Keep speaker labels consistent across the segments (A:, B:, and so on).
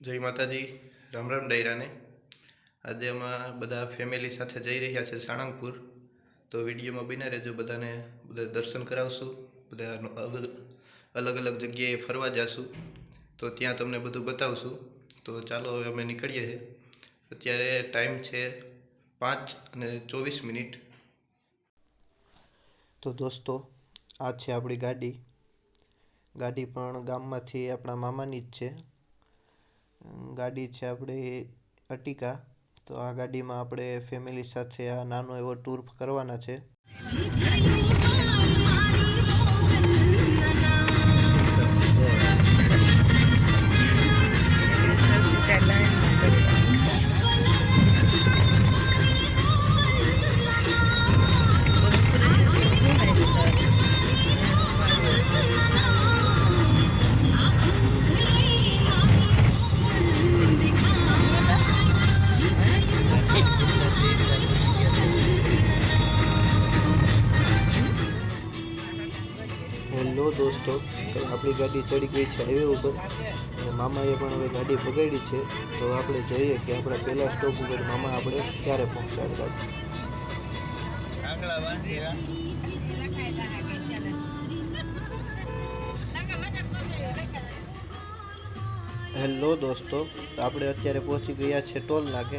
A: જય માતાજી, રામ રામ ડાયરાને. આજે અમે બધા ફેમિલી સાથે જઈ રહ્યા છે સાણંગપુર તો વિડીયોમાં બિના રહેજો, બધાને બધા દર્શન કરાવશું, બધા અલગ અલગ જગ્યાએ ફરવા જશું. તો ત્યાં તમને બધું બતાવશું. તો ચાલો હવે અમે નીકળીએ છીએ. અત્યારે ટાઈમ છે પાંચ અને ચોવીસ મિનિટ.
B: તો દોસ્તો, આ છે આપણી ગાડી. ગાડી પણ ગામમાંથી આપણા મામાની જ છે. ગાડી છે આપણી અટિકા. તો આ ગાડીમાં આપણે ફેમિલી સાથે આ નાનો એવો ટૂર કરવાના છે. આપણી ગાડી ચડી ગઈ છે હાઈવે ઉપર. અને મામાએ પણ હવે ગાડી પકડી છે. તો આપણે જોઈએ કે આપણા પહેલા સ્ટોપ ઉપર મામા આપણે ક્યારે પહોંચાડતા. હેલો દોસ્તો તો આપણે અત્યારે પહોંચી ગયા છે ટોલ નાકે.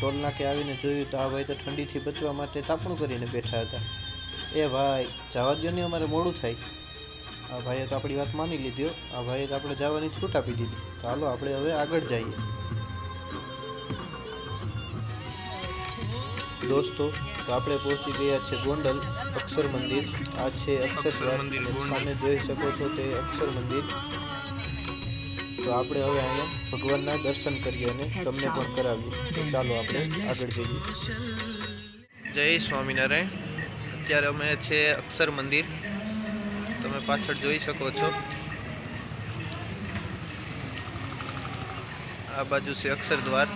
B: ટોલ નાકે આવીને જોયું તો આ ભાઈ તો ઠંડીથી બચવા માટે તાપણું કરીને બેઠા હતા. એ ભાઈ જવા દો ને અમારે મોડું થાય. આ ભાઈએ તો આપણી વાત માની લીધી આ ભાઈએ તો આપણે જવાની છૂટ આપી દીધી. તો હાલો આપણે હવે આગળ જઈએ. દોસ્તો તો આપણે પહોંચી ગયા છે ગોંડલ અક્ષર મંદિર. આ છે અક્ષર સામે જોઈ શકો છો તે અક્ષર મંદિર. તો આપણે હવે અહીંયા ભગવાનના દર્શન કરીએ અને તમને પણ કરાવીએ. તો ચાલો આપણે આગળ જઈએ.
A: જય સ્વામિનારાયણ. અત્યારે અમે છે અક્ષર મંદિર. તમે પાછળ જોઈ શકો છો. આ બાજુ છે અક્ષરદ્વાર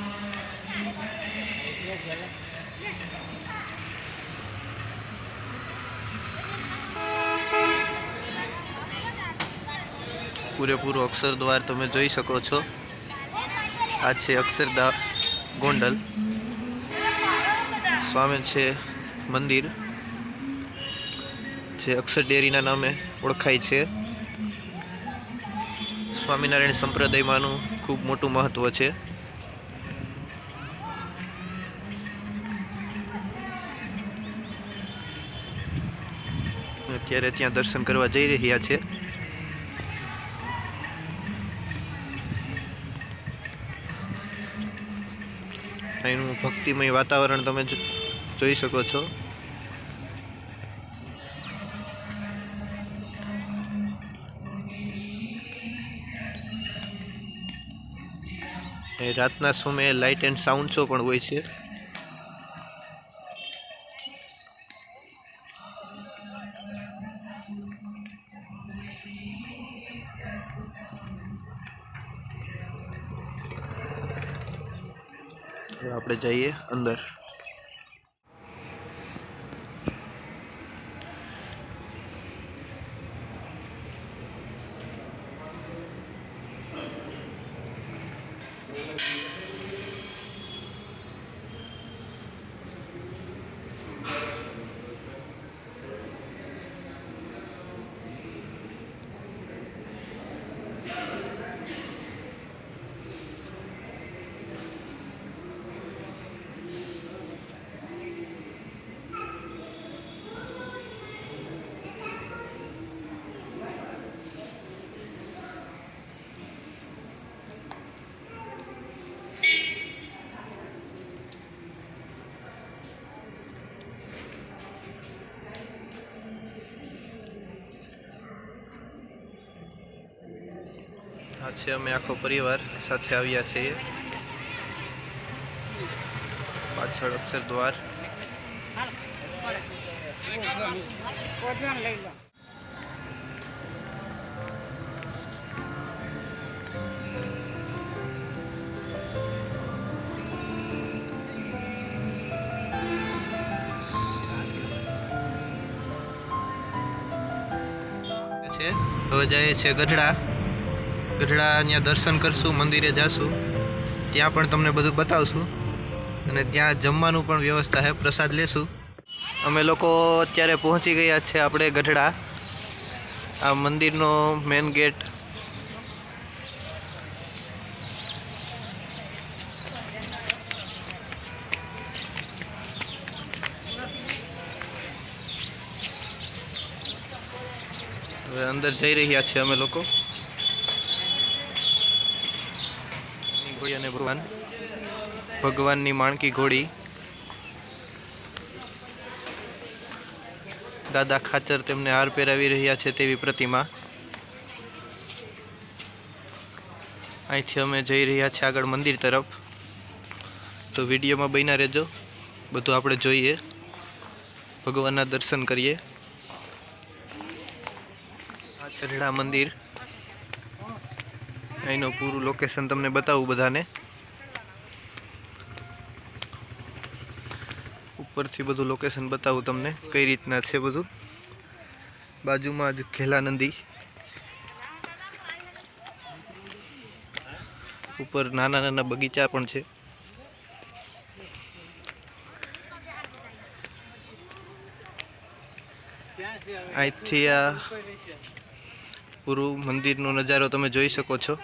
A: પૂરેપૂરો અક્ષરદ્વાર તમે જોઈ શકો છો. આ છે અક્ષરદા ગોંડલ. સ્વામી છે મંદિર. જે અક્ષર ડેરીના નામે ઓળખાય છે. સ્વામિનારાયણ સંપ્રદાયમાંનું ખૂબ મોટું મહત્ત્વ છે. અત્યારે ત્યાં દર્શન કરવા જઈ રહ્યા છે. અહીંનું ભક્તિમય વાતાવરણ તમે જોઈ શકો છો. એ રાતના સમયે લાઇટ એન્ડ સાઉન્ડ શો પણ હોય છે. હવે આપણે જઈએ અંદર. છે, અમે આખો પરિવાર સાથે આવ્યા છીએ. પાછળ અક્ષર દ્વાર. છે. હવે જાય છે ગઢડા. ગઢડા અહીંયા દર્શન કરશું, મંદિરે જાશું. ત્યાં પણ તમને બધું બતાવશું. અને ત્યાં જમવાનું પણ વ્યવસ્થા છે પ્રસાદ લેશું. અમે લોકો અત્યારે પહોંચી ગયા છે આપણે ગઢડા. આ મંદિરનો મેન ગેટ અંદર જઈ રહ્યા છીએ અમે લોકો. ઘોડી અને ભગવાન. ભગવાનની માણકી ઘોડી દાદા ખાચર તેમને હાર પહેરાવી રહ્યા છે તેવી પ્રતિમા. અહીંથી અમે જઈ રહ્યા છીએ આગળ મંદિર તરફ. તો વિડીયોમાં બન્યા રહેજો. બધું આપણે જોઈએ. ભગવાનના દર્શન કરીએ. આ મંદિર. અહીંનું પૂરું લોકેશન તમને બતાવું બધાને. ઉપરથી બધું લોકેશન બતાવું તમને કઈ રીતના છે બધું. બાજુમાં જ ઘેલા નંદી. ઉપર નાના નાના બગીચા પણ છે. અહીંથી આ પૂરું મંદિરનો નજારો તમે જોઈ શકો છો.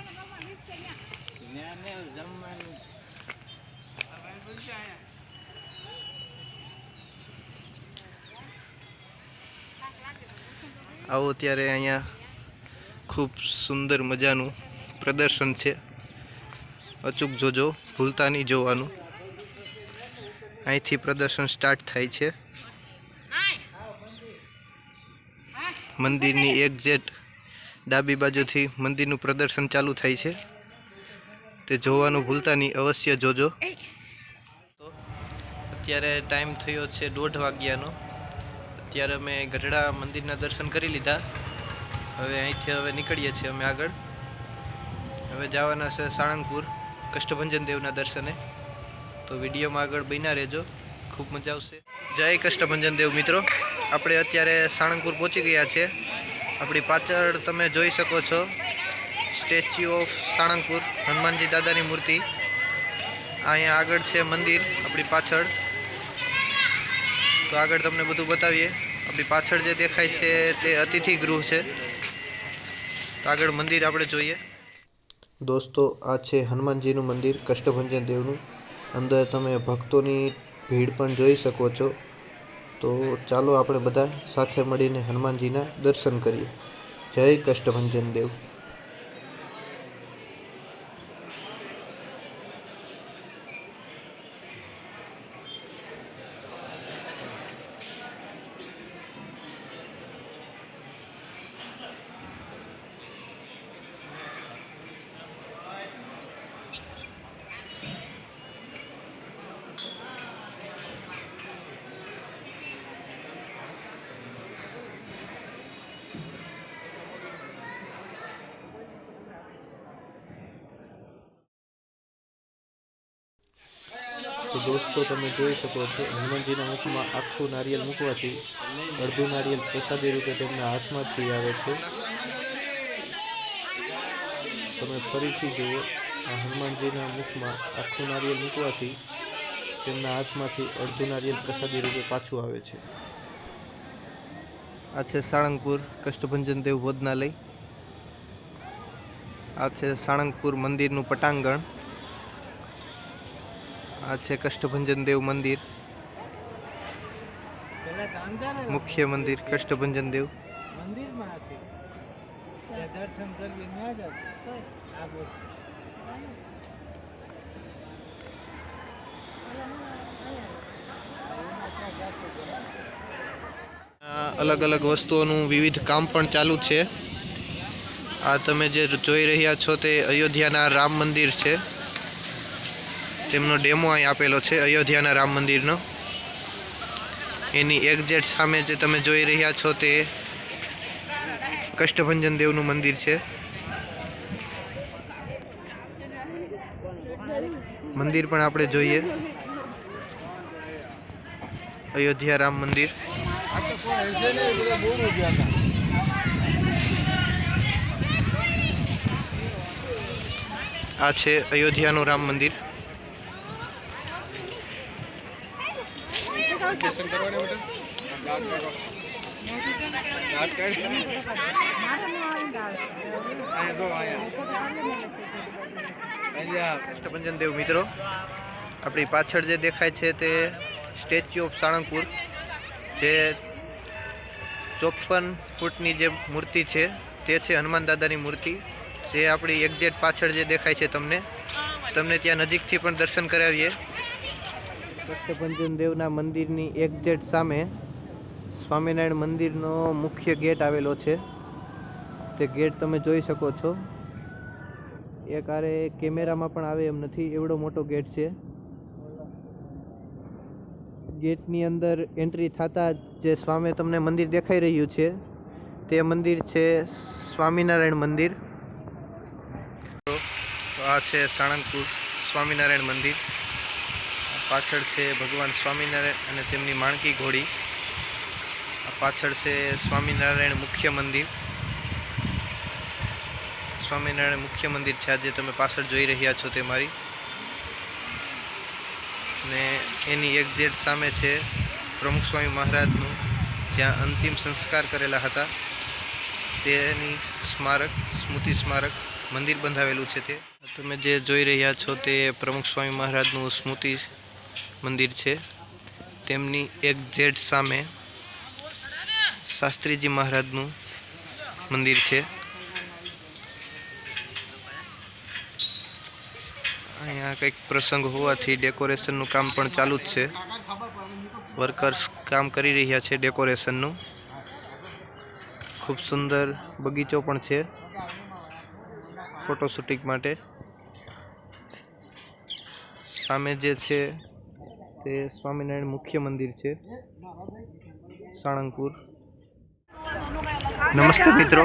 A: આવો ત્યારે અહીંયા ખૂબ સુંદર મજાનું પ્રદર્શન છે. અચૂક જોજો ભૂલતા નહીં જોવાનું. અહીંથી પ્રદર્શન સ્ટાર્ટ થાય છે. મંદિરની એક્ઝેટ ડાબી બાજુથી મંદિરનું પ્રદર્શન ચાલુ થાય છે. તે જોવાનું ભૂલતા નહીં, અવશ્ય જોજો. તો અત્યારે ટાઈમ થયો છે દોઢ વાગ્યાનો. અત્યારે અમે ગઢડા મંદિરના દર્શન કરી લીધા. હવે અહીંથી હવે નીકળીએ છીએ અમે આગળ. હવે જવાના છે સાળંગપુર, કષ્ટભંજન દેવના દર્શને. તો વિડીયોમાં આગળ બન્યા રહેજો. ખૂબ મજા આવશે. જય કષ્ટભંજન દેવ મિત્રો. આપણે અત્યારે સાળંગપુર પહોંચી ગયા છે આપણી પાછળ તમે જોઈ શકો છો. સ્ટેચ્યુ ઓફ સાણંગપુર, હનુમાનજી દાદાની મૂર્તિ. અહીંયા આગળ છે મંદિર, આપણી પાછળ. તો આગળ તમને બધું બતાવીએ. આપણી પાછળ જે દેખાય છે તે અતિથિ ગૃહ છે. તો આગળ મંદિર આપણે જોઈએ.
B: દોસ્તો, આ છે હનુમાનજીનું મંદિર, કષ્ટભંજન દેવનું. અંદર તમે ભક્તોની ભીડ પણ જોઈ શકો છો. તો ચાલો આપણે બધા સાથે મળીને હનુમાનજીના દર્શન કરીએ. જય કષ્ટભંજન દેવ. તો દોસ્તો, તમે જોઈ શકો છો, હનુમાનજીના મુખમાં આખું નારિયેલ મૂકવાથી અડધું નારિયેલ પ્રસાદી રૂપે તેમના હાથમાંથી આવે છે. તમે ફરીથી જુઓ, આ હનુમાનજીના મુખમાં આખું નારિયેલ મૂકવાથી તેમના હાથમાંથી અડધું નારિયેલ પ્રસાદી રૂપે પાછું આવે છે.
A: આ છે સાળંગપુર કષ્ટભંજન દેવ ભોજનાલય આ છે સાળંગપુર મંદિરનું પટાંગણ. આ છે કષ્ટભંજન દેવ મંદિર મુખ્ય મંદિર કષ્ટભંજન દેવ અલગ અલગ વસ્તુઓનું વિવિધ કામ પણ ચાલુ છે. આ તમે જે જોઈ રહ્યા છો તે અયોધ્યાના રામ મંદિર છે. તેમનો ડેમો અહીં આપેલો છે, અયોધ્યાના રામ મંદિરનો. એની એક્ઝેટ સામે જે તમે જોઈ રહ્યા છો તે કષ્ટભંજન દેવનું મંદિર છે. મંદિર પણ આપણે જોઈએ. અયોધ્યા રામ મંદિર.
C: આ છે અયોધ્યાનું રામ નહીં બધા
A: છે અયોધ્યાનું રામ મંદિર કષ્ટભંજન દેવ મિત્રો, આપણી પાછળ જે દેખાય છે તે સ્ટેચ્યુ ઓફ સાળંગપુર, જે ચોપન ફૂટની જે મૂર્તિ છે, તે છે હનુમાન દાદાની મૂર્તિ. જે આપણી એક્ઝેટ પાછળ જે દેખાય છે તમને તમને ત્યાં નજીકથી પણ દર્શન કરાવીએ. કષ્ટભંજન દેવના મંદિરની એક્ઝેક્ટ સામે સ્વામિનારાયણ મંદિરનો મુખ્ય ગેટ આવેલો છે. તે ગેટ તમે જોઈ શકો છો. એક આરે કેમેરામાં પણ આવે એમ નથી, એવડો મોટો ગેટ છે. ગેટની અંદર એન્ટ્રી થતાં જે સ્વામી તમને મંદિર દેખાઈ રહ્યું છે, તે મંદિર છે સ્વામિનારાયણ મંદિર. આ છે સાળંગપુર સ્વામિનારાયણ મંદિર. પાછળ છે ભગવાન સ્વામિનારાયણ અને તેમની માણકી ઘોડી. પાછળ છે સ્વામિનારાયણ મુખ્ય મંદિર. સ્વામિનારાયણ મુખ્ય મંદિર છે. આજે તમે પાછળ જોઈ રહ્યા છો તે મારી. ને એની એક્ઝેક્ટ સામે છે પ્રમુખ સ્વામી મહારાજનું, જ્યાં અંતિમ સંસ્કાર કરેલા હતા. તેની સ્મારક, સ્મૃતિ સ્મારક મંદિર બંધાવેલું છે તે. તમે જે જોઈ રહ્યા છો તે પ્રમુખ સ્વામી મહારાજનું સ્મૃતિ મંદિર છે. તેમની એક જેટ સામે શાસ્ત્રીજી મહારાજનું મંદિર છે. અહીંયા કંઈક પ્રસંગ હોવાથી ડેકોરેશનનું કામ પણ ચાલુ જ છે. વર્કર્સ કામ કરી રહ્યા છે ડેકોરેશનનું. ખૂબ સુંદર બગીચો પણ છે ફોટો શૂટિંગ માટે. સામે જે છે તે સ્વામિનારાયણ મુખ્ય મંદિર છે, સાળંગપુર. નમસ્તે મિત્રો.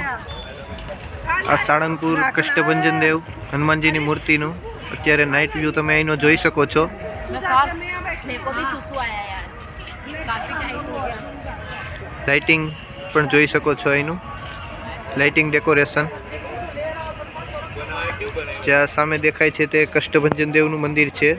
A: આ સાળંગપુર કષ્ટભંજન દેવ હનુમાનજીની મૂર્તિનું. અત્યારે નાઇટ વ્યૂ તમે અહીંનો જોઈ શકો છો. લાઇટિંગ પણ જોઈ શકો છો અહીંનું. લાઇટિંગ ડેકોરેશન જ્યાં સામે દેખાય છે તે કષ્ટભંજન દેવનું મંદિર છે.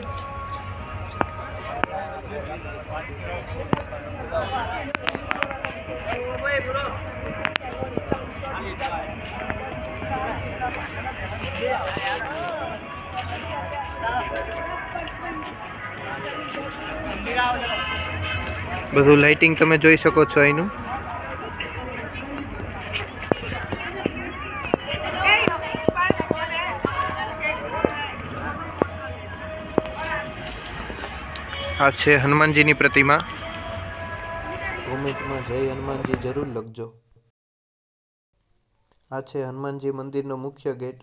A: બધું લાઇટિંગ તમે જોઈ શકો છો અહીંનું. આ છે હનુમાનજીની પ્રતિમા.
B: કોમેન્ટમાં જય હનુમાનજી જરૂર લખજો. આ છે હનુમાનજી મંદિરનો મુખ્ય ગેટ.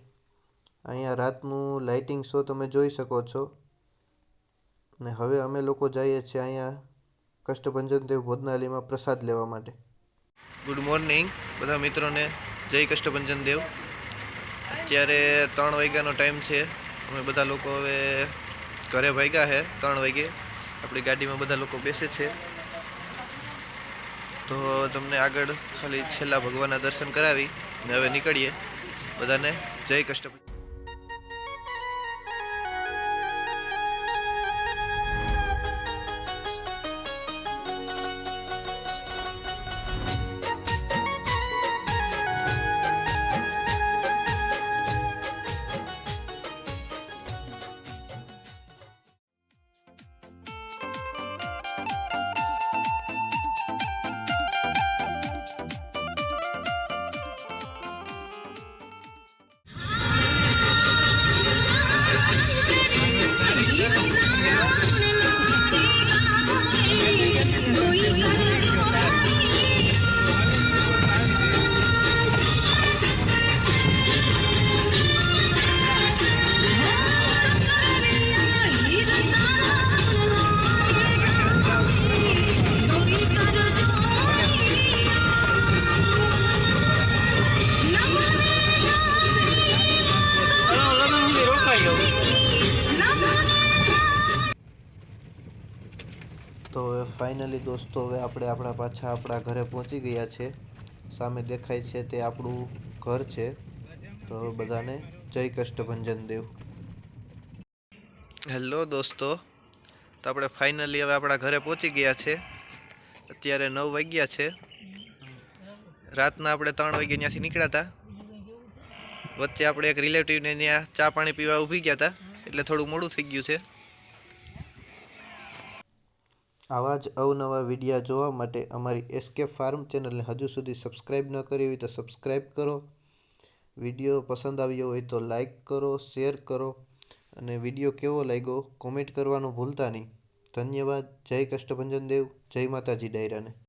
B: અહીંયા રાતનું લાઇટિંગ શો તમે જોઈ શકો છો. ને હવે અમે લોકો જઈએ છીએ અહીંયા કષ્ટભંજન દેવ ભોજનાલયમાં પ્રસાદ લેવા માટે.
A: Good morning. બધા મિત્રોને જય કષ્ટભંજન દેવ અત્યારે ત્રણ વાગ્યાનો ટાઈમ છે. અમે બધા લોકો હવે ઘરે ભાગ્યા છે ત્રણ વાગે. આપણી ગાડીમાં બધા લોકો બેસે છે. તો તમને આગળ ખાલી છેલ્લા ભગવાનના દર્શન કરાવી ને હવે નીકળીએ. બધાને જય કષ્ટભંજન
B: ફાઇનલી દોસ્તો, હવે આપણે આપણા પાછા આપણા ઘરે પહોંચી ગયા છે. સામે દેખાય છે તે આપણું ઘર છે. તો બધાને જય કષ્ટભંજન દેવ.
D: હેલો દોસ્તો, તો આપણે ફાઇનલી હવે આપણા ઘરે પહોંચી ગયા છે. અત્યારે નવ વાગ્યા છે. રાતના આપણે ત્રણ વાગે ત્યાંથી નીકળ્યા હતા. વચ્ચે આપણે એક રિલેટિવને ત્યાં ચા પાણી પીવા ઊભી ગયા હતા. એટલે થોડું મોડું થઈ ગયું છે.
A: આવા જ અવનવા વિડીયા જોવા માટે અમારી એસકે ફાર્મ ચેનલને હજુ સુધી સબસ્ક્રાઈબ ન કરી હોય તો સબસ્ક્રાઈબ કરો. વીડિયો પસંદ આવ્યો હોય તો લાઈક કરો શેર કરો અને વીડિયો કેવો લાગ્યો કોમેન્ટ કરવાનું ભૂલતા નહીં. ધન્યવાદ. જય કષ્ટભંજન દેવ. જય માતાજી ડાયરાને.